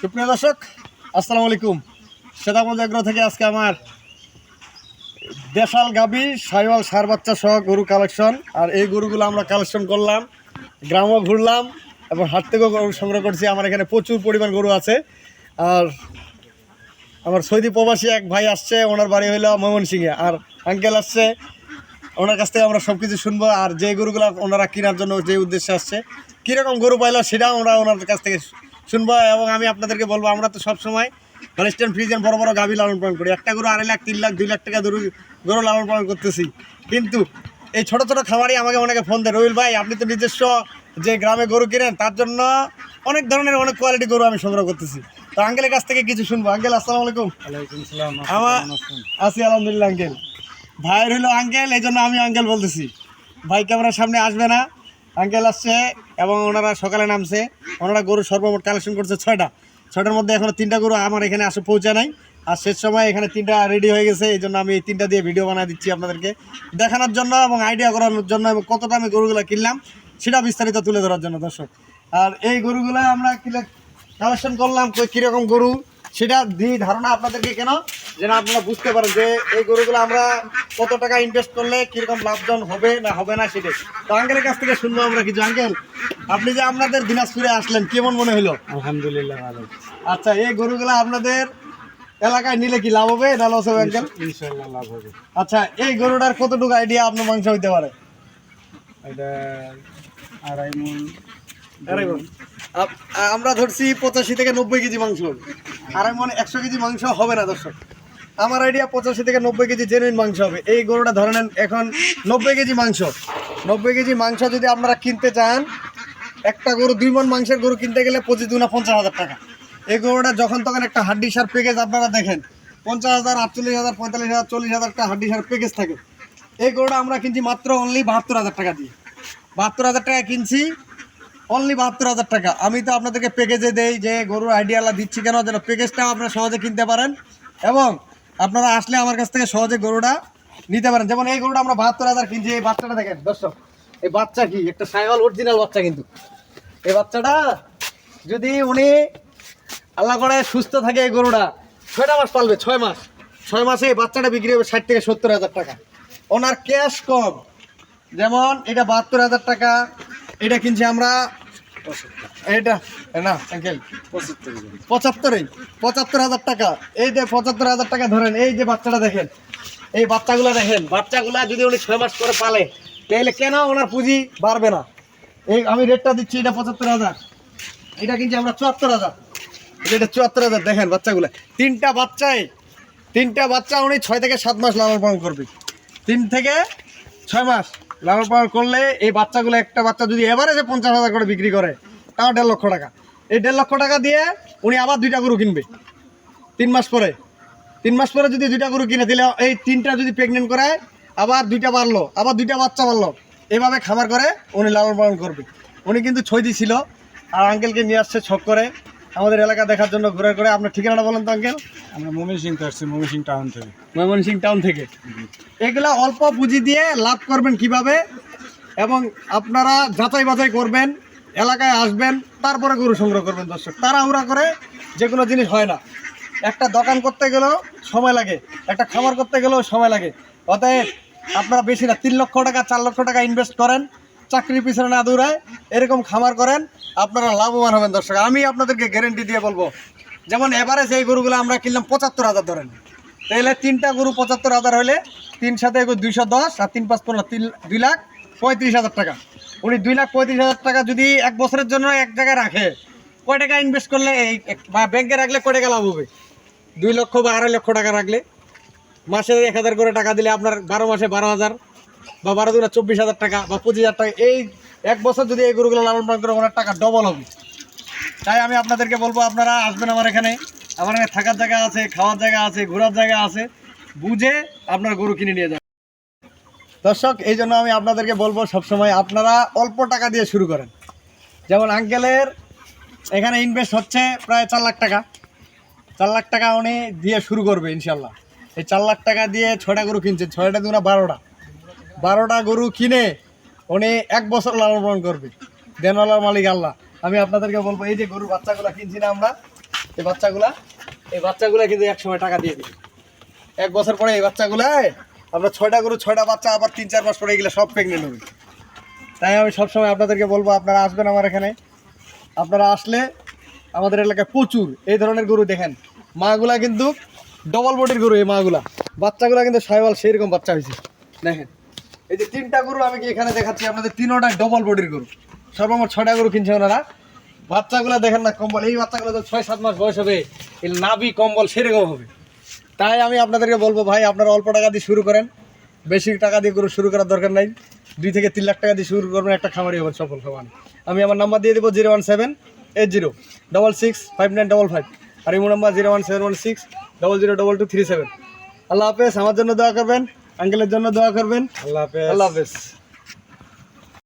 সুপ্রিয় দর্শক, আসসালামু আলাইকুম। সেদামদ এগ্রো থেকে আজকে আমার দেশাল গাবি, সাইওয়াল সার বাচ্চা সহ গরু কালেকশন আর এই গরুগুলো আমরা কালেকশন করলাম, গ্রামও ঘুরলাম এবং হাট থেকেও গরু সংগ্রহ করছি। আমার এখানে প্রচুর পরিমাণ গরু আছে। আর আমার সৌদি প্রবাসী এক ভাই আসছে, ওনার বাড়ি হইল ময়মনসিংহে। আর আঙ্কেল আসছে, ওনার কাছ থেকে আমরা সব কিছু শুনব। আর যে গরুগুলো ওনারা কেনার জন্য যে উদ্দেশ্যে আসছে, কীরকম গরু পাইলো সেটাও আমরা ওনার কাছ থেকে শুনব এবং আমি আপনাদেরকে বলব আমরা তো সবসময় হলিস্টেন ফ্রিজেন বড় বড় গাভী লালন পালন করি। একটা গরু আড়াই লাখ তিন লাখ দুই লাখ টাকা গরু গরু লালন পালন করতেছি। কিন্তু এই ছোট ছোট খামারই আমাকে অনেকে ফোন দেয় রবিল ভাই আপনি তো নিজস্ব যে গ্রামে গরু কিনেন তার জন্য অনেক ধরনের অনেক কোয়ালিটি গরু আমি সংগ্রহ করতেছি। তো আঙ্কেলের কাছ থেকে কিছু শুনব। আঙ্কেল আসসালামু আলাইকুম। আমার আছি আলহামদুলিল্লাহ আঙ্কেল। ভাইয়ের হলো আঙ্কেল এই জন্য আমি আঙ্কেল বলতেছি। ভাই ক্যামেরার সামনে আসবে না। আঙ্কেল আসছে এবং ওনারা সকালে নামছে। ওনারা গরু সর্বমোট কালেকশন করছে ছয়টা। ছয়টার মধ্যে এখনও তিনটা গরু আমার এখানে আসে পৌঁছে নাই। আর শেষ সময় এখানে তিনটা রেডি হয়ে গেছে এই জন্য আমি এই তিনটা দিয়ে ভিডিও বানিয়ে দিচ্ছি আপনাদেরকে। দেখানোর জন্য এবং আইডিয়া করানোর জন্য এবং কতটা আমি গরুগুলো কিনলাম, সেটা বিস্তারিত তুলে ধরার জন্য দর্শক। আর এই গরুগুলো আমরা কালেকশন করলাম কীরকম গরু, সেটা দিই ধারণা আপনাদেরকে কেন যেন আপনারা বুঝতে পারেন যে এই গরুগুলো আমরা কত টাকা ইনভেস্ট করলে কীরকম লাভজন হবে না হবে না সেটাই। তো আঙ্কেলের কাছ থেকে শুনব আমরা কিছু। আঙ্কেল আপনি যে আপনাদের দিনাজপুরে আসলেন কেমন মনে হলো? আলহামদুলিল্লাহ ভালো। আচ্ছা এই গরুগুলো আপনাদের এলাকায় নিলে কি লাভ হবে না লস হবে আঙ্কেল? ইনশাল্লাহ লাভ হবে। আচ্ছা এই গরুটার কতটুকু আইডিয়া আপনার মাংস হইতে পারে? এটা আড়াই মন আড়াই মণ। আমরা ধরছি পঁচাশি থেকে নব্বই কেজি মাংস। আড়াই মনে একশো কেজি মাংস হবে না দর্শক। আমার আইডিয়া পঁচাশি থেকে নব্বই কেজি জেনুইন মাংস হবে। এই গরুটা ধরে নেন, এখন নব্বই কেজি মাংস। নব্বই কেজি মাংস যদি আপনারা কিনতে চান, একটা গরু দুই মন মাংসের গরু কিনতে গেলে পঁচিশ দুনা পঞ্চাশ হাজার টাকা। এই গরুটা যখন তখন একটা হাড্ডি সার প্যাকেজ আপনারা দেখেন, পঞ্চাশ হাজার, আটচল্লিশ হাজার, পঁয়তাল্লিশ হাজার, চল্লিশ হাজার টাকা হাড্ডি সার প্যাকেজ থাকে। এই গরুটা আমরা কিনছি মাত্র অনলি বাহাত্তর হাজার টাকা দিয়ে। বাহাত্তর হাজার টাকা কিনছি অনলি বাহাত্তর হাজার টাকা। আমি তো আপনাদেরকে প্যাকেজে দেই যে গরুর আইডিয়ালা দিচ্ছি কেন, যেন প্যাকেজটাও আপনারা সহজে কিনতে পারেন। এবং আপনারা আসলে আমার কাছ থেকে সহজে গরুটা নিতে পারেন। যেমন এই গরুটা আমরা বাহাত্তর হাজার কিনছি, এই বাচ্চাটা দেখেন, দর্শক, এই বাচ্চা কি? একটা সাইওয়াল অরিজিনাল বাচ্চা কিন্তু। এই বাচ্চাটা যদি উনি আল্লাহ করে সুস্থ থাকে এই গরুটা, ছয়টা মাস পালবে, ছয় মাস। ছয় মাসে এই বাচ্চাটা বিক্রি হবে ষাট থেকে সত্তর হাজার টাকা। ওনার ক্যাশ কম। যেমন এটা বাহাত্তর হাজার টাকা, এটা কিনছি আমরা না পঁচাত্তরে হাজার টাকা। এই যে পঁচাত্তর হাজার টাকা ধরেন, এই যে বাচ্চাটা দেখেন, এই বাচ্চাগুলো দেখেন, বাচ্চাগুলা যদি উনি ছয় মাস করে তাহলে কেন ওনার পুঁজি বাড়বে না? এই আমি রেটটা দিচ্ছি, এটা পঁচাত্তর হাজার। এটা আমরা চুয়াত্তর হাজার। এটা চুয়াত্তর হাজার, দেখেন বাচ্চাগুলো। তিনটা বাচ্চায় তিনটা বাচ্চা উনি ছয় থেকে সাত মাস লালন পালন করবে। তিন থেকে ছয় মাস। লালন পালন করলে এই বাচ্চাগুলো, একটা বাচ্চা যদি এভারেজে পঞ্চাশ হাজার করে বিক্রি করে, তাও দেড় লক্ষ টাকা। এই দেড় লক্ষ টাকা দিয়ে উনি আবার দুইটা গরু কিনবে। তিন মাস পরে। তিন মাস পরে যদি দুইটা গরু কিনে দিলে এই তিনটা যদি প্রেগনেন্ট করায়, আবার দুইটা বাড়লো, আবার দুইটা বাচ্চা বাড়লো, এভাবে খামার করে উনি লালন পালন করবে। উনি কিন্তু ছয় ছিল, আর আঙ্কেলকে নিয়ে আসছে ছক করে। আমাদের এলাকা দেখার জন্য ঘুরে ঘুরে। আপনার ঠিকানাটা বলেন তো আঙ্কেল। আমরা মমিন সিং আসছি মমিন সিং টাউন থেকে। ময়মনসিং টাউন থেকে। এগুলা অল্প পুঁজি দিয়ে লাভ করবেন কীভাবে? এবং আপনারা যাচাই বাছাই করবেন এলাকায় আসবেন তারপরে গরু সংগ্রহ করবেন দর্শক। তাড়াহুড়া করে যে কোনো জিনিস হয় না। একটা দোকান করতে গেলেও সময় লাগে একটা খামার করতে গেলেও সময় লাগে। অতএব আপনারা বেশি না তিন লক্ষ টাকা চার লক্ষ টাকা ইনভেস্ট করেন। চাকরির পিছনে না দৌড়ায় এরকম খামার করেন, আপনারা লাভবান হবেন দর্শক। আমি আপনাদেরকে গ্যারেন্টি দিয়ে বলব, যেমন এভারেজ এই গরুগুলো আমরা কিনলাম পঁচাত্তর হাজার ধরেন। তাহলে তিনটা গরু পঁচাত্তর হাজার হলে তিন সাথে দুইশো দশ, আর তিন পাঁচ পনেরো, তিন, দুই লাখ পঁয়ত্রিশ হাজার টাকা। উনি দুই লাখ পঁয়ত্রিশ হাজার টাকা যদি এক বছরের জন্য এক জায়গায় রাখে, কয় টাকা ইনভেস্ট করলে এই, বা ব্যাংকে রাখলে কয় টাকা লাভ হবে? দুই লক্ষ বা আড়াই লক্ষ টাকা রাখলে। মাসে এক হাজার করে টাকা দিলে আপনার বারো মাসে বারো হাজার বা বারো দুনা চব্বিশ হাজার টাকা বা পঁচিশ হাজার টাকা, এই এক বছর যদি এই গরুগুলো লালন পালন করে ওনার টাকা ডবল হবে। তাই আমি আপনাদেরকে বলব, আপনারা আসবেন আমার এখানে। আমার এখানে থাকার জায়গা আছে, খাওয়ার জায়গা আছে, ঘোরার জায়গা আছে। বুঝে আপনার গরু কিনে নিয়ে যাবেন দর্শক, এই জন্য আমি আপনাদেরকে বলব সবসময়, আপনারা অল্প টাকা দিয়ে শুরু করেন। যেমন আঙ্কেলের এখানে ইনভেস্ট হচ্ছে প্রায় চার লাখ টাকা। চার লাখ টাকা উনি দিয়ে শুরু করবে, ইনশাল্লাহ। এই চার লাখ টাকা দিয়ে ছয়টা গরু কিনছে ছয়টা দুনা বারোটা। বারোটা গরু কিনে উনি এক বছর লালন পালন করবে। দেনওয়ালার মালিক আল্লাহ। আমি আপনাদেরকে বলব, এই যে গরুর বাচ্চাগুলা কিনছি না আমরা, এই বাচ্চাগুলা এই বাচ্চাগুলা কিন্তু এক সময় টাকা দিয়ে দিই এক বছর পরে এই বাচ্চাগুলায় আমরা ছয়টা গরু, ছয়টা বাচ্চা, আবার তিন, চার মাস পরে এগুলো সব প্রেগনেন্ট হবে। তাই আমি সবসময় আপনাদেরকে বলব, আপনারা আসবেন আমার এখানে। আপনারা আসলে আমাদের এলাকায় প্রচুর এই ধরনের গরু দেখেন। মাগুলা কিন্তু ডবল বডির গরু এই মাগুলা। বাচ্চাগুলা কিন্তু সাইওয়াল সেই রকম বাচ্চা হয়েছে। দেখেন। এই যে তিনটা গরু আমি কি এখানে দেখাচ্ছি? আপনাদের তিনোটা ডবল বডির গরু। সর্বমোট ছটা গরু কিনছে ওনারা। বাচ্চাগুলো দেখেন না, কম্বল। এই বাচ্চাগুলো তো ছয়, সাত মাস বয়স হবে। এই নাভি কম্বল সেরকম হবে। তাই আমি আপনাদেরকে বলব, ভাই, আপনারা অল্প টাকা দিয়ে শুরু করেন। বেশি টাকা দিয়ে গরু শুরু করার দরকার নাই। দুই থেকে তিন লাখ টাকা দিয়ে শুরু করবেন, একটা খামারি হবেন সফল সমান। আমি আমার নাম্বার দিয়ে দেবো zero one seven eight zero double six five nine double five. আর imo number zero one seven one six double zero double two three seven. আল্লাহ হাফেজ, আমার জন্য দোয়া করবেন। আঙ্কেলের জন্য দোয়া করবেন। আল্লাহ হাফেজ। আল্লাহ হাফেজ।